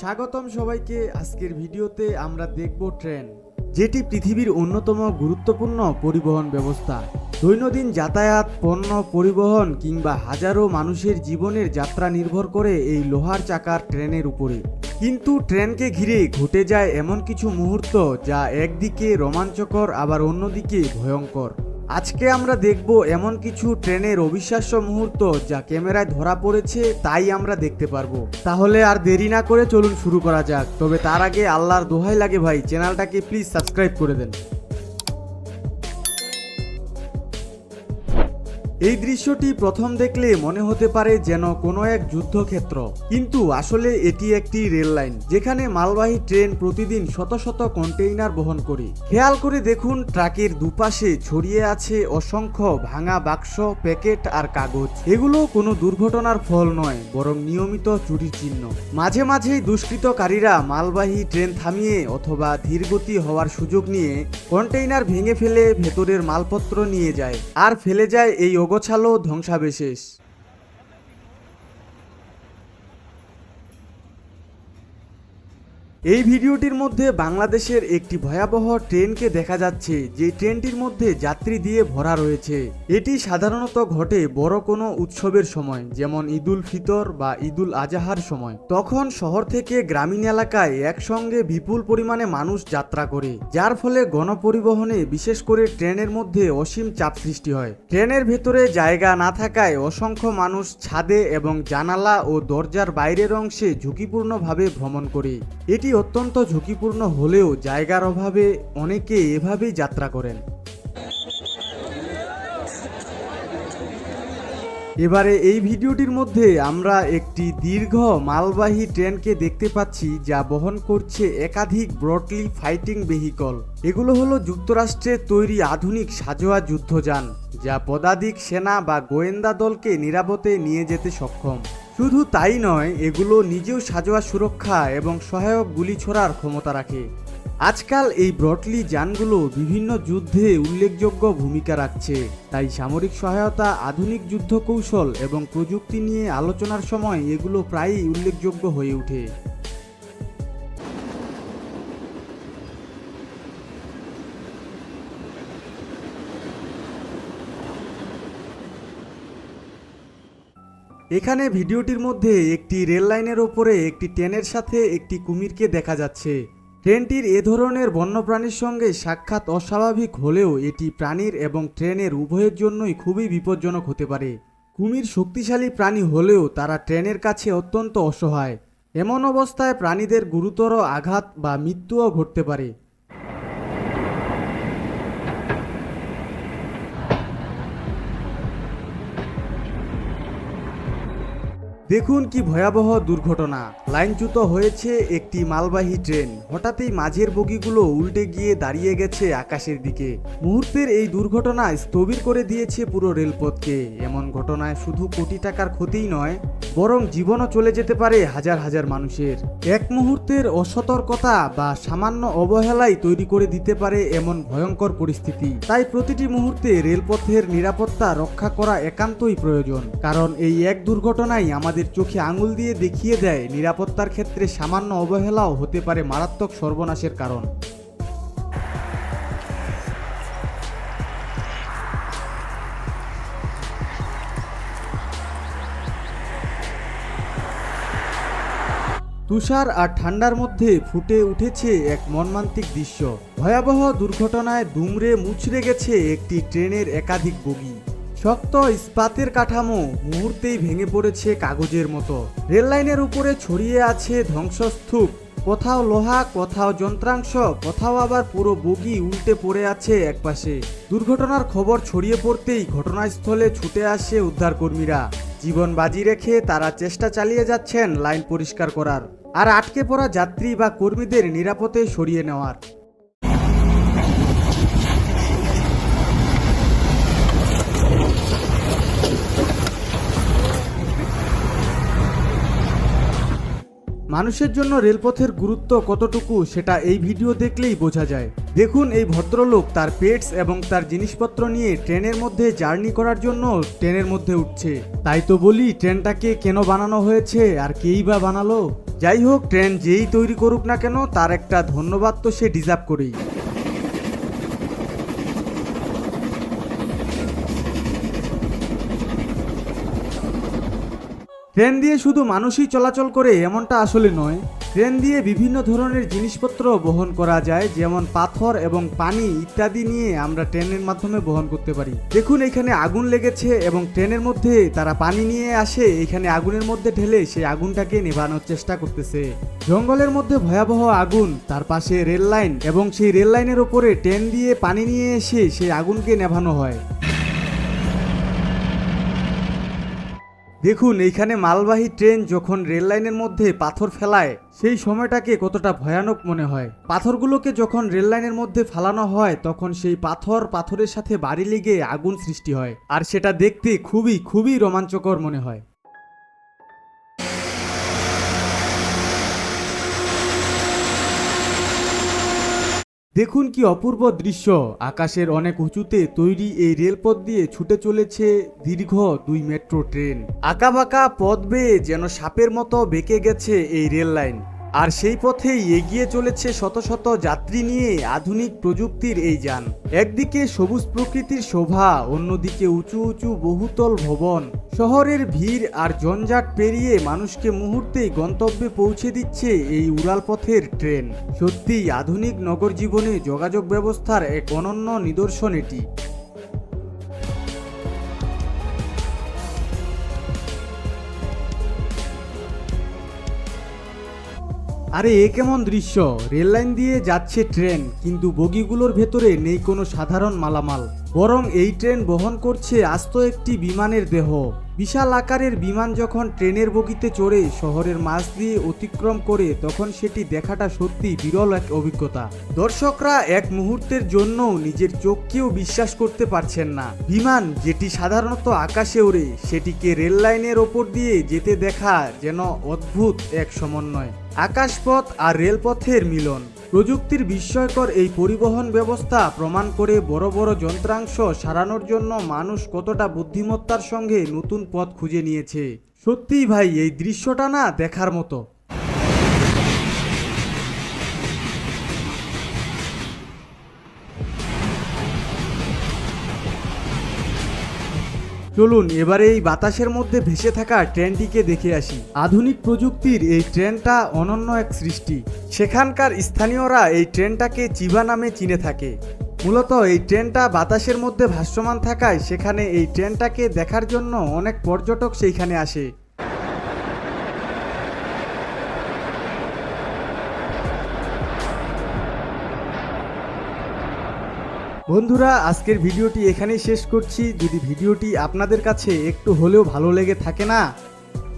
স্বাগতম সবাইকে। আজকের ভিডিওতে আমরা দেখব ট্রেন, যেটি পৃথিবীর অন্যতম গুরুত্বপূর্ণ পরিবহন ব্যবস্থা। দৈনন্দিন যাতায়াত, পণ্য পরিবহন কিংবা হাজারো মানুষের জীবনের যাত্রা নির্ভর করে এই লোহার চাকার ট্রেনের উপরে। কিন্তু ট্রেনকে ঘিরে ঘটে যায় এমন কিছু মুহূর্ত যা একদিকে রোমাঞ্চকর, আবার অন্যদিকে ভয়ঙ্কর। আজকে আমরা দেখব এমন কিছু ট্রেনের অবিশ্বাস্য মুহূর্ত যা ক্যামেরায় ধরা পড়েছে, তাই আমরা দেখতে পারব। তাহলে আর দেরি না করে চলুন শুরু করা যাক। তবে তার আগে আল্লাহর দোহাই লাগে ভাই, চ্যানেলটাকে প্লিজ সাবস্ক্রাইব করে দেন। এই দৃশ্যটি প্রথম দেখলে মনে হতে পারে যেন কোনো এক যুদ্ধক্ষেত্র। কিন্তু আসলে এটি একটি রেল লাইন, যেখানে মালবাহী ট্রেন প্রতিদিন শত শত কন্টেইনার বহন করে। খেয়াল করে দেখুন, ট্রাকের দুপাশে ছড়িয়ে আছে অসংখ্য ভাঙা বাক্স, প্যাকেট আর কাগজ। এগুলো কোনো দুর্ঘটনার ফল নয়, বরং নিয়মিত চুরির চিহ্ন। মাঝে মাঝেই দুষ্কৃতকারীরা মালবাহী ট্রেন থামিয়ে অথবা ধীরগতি হওয়ার সুযোগ নিয়ে কন্টেইনার ভেঙে ফেলে ভেতরের মালপত্র নিয়ে যায়, আর ফেলে যায় এই অগোছালো ধ্বংসাবশেষ। এই ভিডিওটির মধ্যে বাংলাদেশের একটি ভয়াবহ ট্রেনকে দেখা যাচ্ছে, যে ট্রেনটির মধ্যে যাত্রী দিয়ে ভরা রয়েছে। এটি সাধারণত ঘটে বড় কোনো উৎসবের সময়, যেমন ঈদুল ফিতর বা ঈদুল আজাহার সময়। তখন শহর থেকে গ্রামীণ এলাকায় একসঙ্গে বিপুল পরিমাণে মানুষ যাত্রা করে, যার ফলে গণপরিবহনে বিশেষ করে ট্রেনের মধ্যে অসীম চাপ সৃষ্টি হয়। ট্রেনের ভেতরে জায়গা না থাকায় অসংখ্য মানুষ ছাদে এবং জানালা ও দরজার বাইরের অংশে ঝুঁকিপূর্ণভাবে ভ্রমণ করে। এটি অত্যন্ত ঝুঁকিপূর্ণ হলেও জায়গার অভাবে অনেকে এভাবেই যাত্রা করেন। এবারে এই ভিডিওটির মধ্যে আমরা একটি দীর্ঘ মালবাহী ট্রেনকে দেখতে পাচ্ছি যা বহন করছে একাধিক ব্রডলি ফাইটিং ভেহিকল। এগুলো হলো যুক্তরাষ্ট্রের তৈরি আধুনিক সাজোয়া যুদ্ধযান, যা পদাতিক সেনা বা গোয়েন্দা দলকে নিরাপদে নিয়ে যেতে সক্ষম। শুধু তাই নয়, এগুলো নিজেও সাজোয়া সুরক্ষা এবং সহায়ক গুলি ছোড়ার ক্ষমতা রাখে। আজকাল এই ব্রটলি যানগুলো বিভিন্ন যুদ্ধে উল্লেখযোগ্য ভূমিকা রাখছে। তাই সামরিক সহায়তা, আধুনিক যুদ্ধ কৌশল এবং প্রযুক্তি নিয়ে আলোচনার সময় এগুলো প্রায়ই উল্লেখযোগ্য হয়ে ওঠে। এখানে ভিডিওটির মধ্যে একটি রেল লাইনের ওপরে একটি ট্রেনের সাথে একটি কুমিরকে দেখা যাচ্ছে। ট্রেনটির এ ধরনের বন্যপ্রাণীর সঙ্গে সাক্ষাৎ অস্বাভাবিক হলেও এটি প্রাণীর এবং ট্রেনের উভয়ের জন্যই খুবই বিপজ্জনক হতে পারে। কুমির শক্তিশালী প্রাণী হলেও তারা ট্রেনের কাছে অত্যন্ত অসহায়। এমন অবস্থায় প্রাণীদের গুরুতর আঘাত বা মৃত্যুও ঘটতে পারে। দেখুন কি ভয়াবহ দুর্ঘটনা। লাইনচ্যুত হয়েছে একটি মালবাহী ট্রেন। হঠাৎই মাঝের বগিগুলো উল্টে গিয়ে দাঁড়িয়ে গেছে আকাশের দিকে। মুহূর্তের এই দুর্ঘটনা স্থবির করে দিয়েছে পুরো রেলপথকে। এমন ঘটনায় শুধু কোটি টাকার ক্ষতিই নয় বরং জীবনও চলে যেতে পারে হাজার হাজার মানুষের। এক মুহূর্তের অসতর্কতা বা সামান্য অবহেলাই তৈরি করে দিতে পারে এমন ভয়ঙ্কর পরিস্থিতি। তাই প্রতিটি মুহূর্তে রেলপথের নিরাপত্তা রক্ষা করা একান্তই প্রয়োজন। কারণ এই এক দুর্ঘটনাই আমাদের চোখে আঙুল দিয়ে দেখিয়ে দেয় নিরাপত্তার ক্ষেত্রে সামান্য অবহেলাও হতে পারে মারাত্মক সর্বনাশের কারণ। তুষার আর ঠান্ডার মধ্যে ফুটে উঠেছে এক মর্মান্তিক দৃশ্য। ভয়াবহ দুর্ঘটনায় দুমড়ে মুচড়ে গেছে একটি ট্রেনের একাধিক বগি। শক্ত ইস্পাতের কাঠামো মুহূর্তেই ভেঙে পড়েছে কাগজের মতো। রেল লাইনের উপরে ছড়িয়ে আছে ধ্বংসস্তূপ। কোথাও লোহা, কোথাও যন্ত্রাংশ, কোথাও আবার পুরো বগি উল্টে পড়ে আছে একপাশে। দুর্ঘটনার খবর ছড়িয়ে পড়তেই ঘটনাস্থলে ছুটে আসে উদ্ধারকর্মীরা। জীবন বাজি রেখে তারা চেষ্টা চালিয়ে যাচ্ছেন লাইন পরিষ্কার করার। আর আটকে পড়া যাত্রী বা কর্মীদের নিরাপদে সরিয়ে নেওয়ার। মানুষের জন্য রেলপথের গুরুত্ব কতটুকু সেটা এই ভিডিও দেখলেই বোঝা যায়। দেখুন এই ভদ্রলোক তার পেটস এবং তার জিনিসপত্র নিয়ে ট্রেনের মধ্যে জার্নি করার জন্য ট্রেনের মধ্যে উঠছে। তাই তো বলি, ট্রেনটাকে কেন বানানো হয়েছে আর কেই বা বানালো? যাই হোক, ট্রেন যেই তৈরি করুক না কেন, তার একটা ধন্যবাদ তো সে ডিজার্ভ করেই। ট্রেন দিয়ে শুধু মানুষই চলাচল করে এমনটা আসলে নয়। ট্রেন দিয়ে বিভিন্ন ধরনের জিনিসপত্র বহন করা যায়, যেমন পাথর এবং পানি ইত্যাদি নিয়ে আমরা ট্রেনের মাধ্যমে বহন করতে পারি। দেখুন, এখানে আগুন লেগেছে এবং ট্রেনের মধ্যে তারা পানি নিয়ে আসে। এখানে আগুনের মধ্যে ঢেলে সেই আগুনটাকে নেভানোর চেষ্টা করতেছে। জঙ্গলের মধ্যে ভয়াবহ আগুন, তার পাশে রেল লাইন এবং সেই রেল লাইনের ওপরে ট্রেন দিয়ে পানি নিয়ে এসে সেই আগুনকে নেভানো হয়। দেখুন, এইখানে মালবাহী ট্রেন যখন রেল লাইনের মধ্যে পাথর ফেলায়, সেই সময়টাকে কতটা ভয়ানক মনে হয়। পাথরগুলোকে যখন রেল লাইনের মধ্যে ফেলানো হয়, তখন সেই পাথর পাথরের সাথে বাড়ি লেগে আগুন সৃষ্টি হয়। আর সেটা দেখতে খুবই খুবই রোমাঞ্চকর মনে হয়। দেখুন কি অপূর্ব দৃশ্য। আকাশের অনেক উঁচুতে তৈরি এই রেলপথ দিয়ে ছুটে চলেছে দীর্ঘ দুই মেট্রো ট্রেন। আঁকাবাঁকা পথ বেয়ে যেন সাপের মতো বেঁকে গেছে এই রেল লাইন। আর সেই পথেই এগিয়ে চলেছে শত শত যাত্রী নিয়ে আধুনিক প্রযুক্তির এই যান। একদিকে সবুজ প্রকৃতির শোভা, অন্যদিকে উঁচু উঁচু বহুতল ভবন। শহরের ভিড় আর জঞ্জাট পেরিয়ে মানুষকে মুহূর্তেই গন্তব্যে পৌঁছে দিচ্ছে এই উড়াল পথের ট্রেন। সত্যিই আধুনিক নগর জীবনে যোগাযোগ ব্যবস্থার এক অনন্য নিদর্শন এটি। আরে, এ কেমন দৃশ্য? রেল লাইন দিয়ে যাচ্ছে ট্রেন, কিন্তু বগিগুলোর ভেতরে নেই কোনো সাধারণ মালামাল। বরং এই ট্রেন বহন করছে আস্ত একটি বিমানের দেহ। বিশাল আকারের বিমান যখন ট্রেনের বগিতে চড়ে শহরের মাঝ দিয়ে অতিক্রম করে, তখন সেটি দেখাটা সত্যি বিরল এক অভিজ্ঞতা। দর্শকরা এক মুহূর্তের জন্য নিজের চোখকেও বিশ্বাস করতে পারছেন না। বিমান, যেটি সাধারণত আকাশে ওড়ে, সেটিকে রেল লাইনের ওপর দিয়ে যেতে দেখা যেন অদ্ভুত এক সমন্বয়। আকাশপথ আর রেলপথের মিলন। প্রযুক্তির বিস্ময়কর এই পরিবহন ব্যবস্থা প্রমাণ করে বড় বড় যন্ত্রাংশ সারানোর জন্য মানুষ কতটা বুদ্ধিমত্তার সঙ্গে নতুন পথ খুঁজে নিয়েছে। সত্যিই ভাই, এই দৃশ্যটা না দেখার মতো। চলুন, এবারে এই বাতাসের মধ্যে ভেসে থাকা ট্রেনটিকে দেখে আসি। আধুনিক প্রযুক্তির এই ট্রেনটা অনন্য এক সৃষ্টি। সেখানকার স্থানীয়রা এই ট্রেনটাকে চিবা নামে চিনে থাকে। মূলত এই ট্রেনটা বাতাসের মধ্যে ভাসমান থাকায় সেখানে এই ট্রেনটাকে দেখার জন্য অনেক পর্যটক সেইখানে আসে। বন্ধুরা, আজকের ভিডিওটি এখানেই শেষ করছি। যদি ভিডিওটি আপনাদের কাছে একটু হলেও ভালো লেগে থাকে না,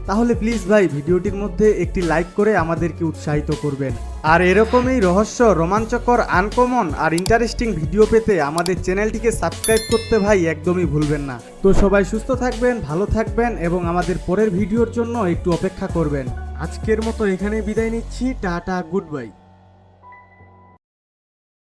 তাহলে প্লিজ ভাই ভিডিওটির মধ্যে একটি লাইক করে আমাদেরকে উৎসাহিত করবেন। আর এরকমই রহস্য, রোমাঞ্চকর, আনকমন আর ইন্টারেস্টিং ভিডিও পেতে আমাদের চ্যানেলটিকে সাবস্ক্রাইব করতে ভাই একদমই ভুলবেন না। তো সবাই সুস্থ থাকবেন, ভালো থাকবেন এবং আমাদের পরের ভিডিওর জন্য একটু অপেক্ষা করবেন। আজকের মতো এখানেই বিদায় নিচ্ছি। Tata, good bye.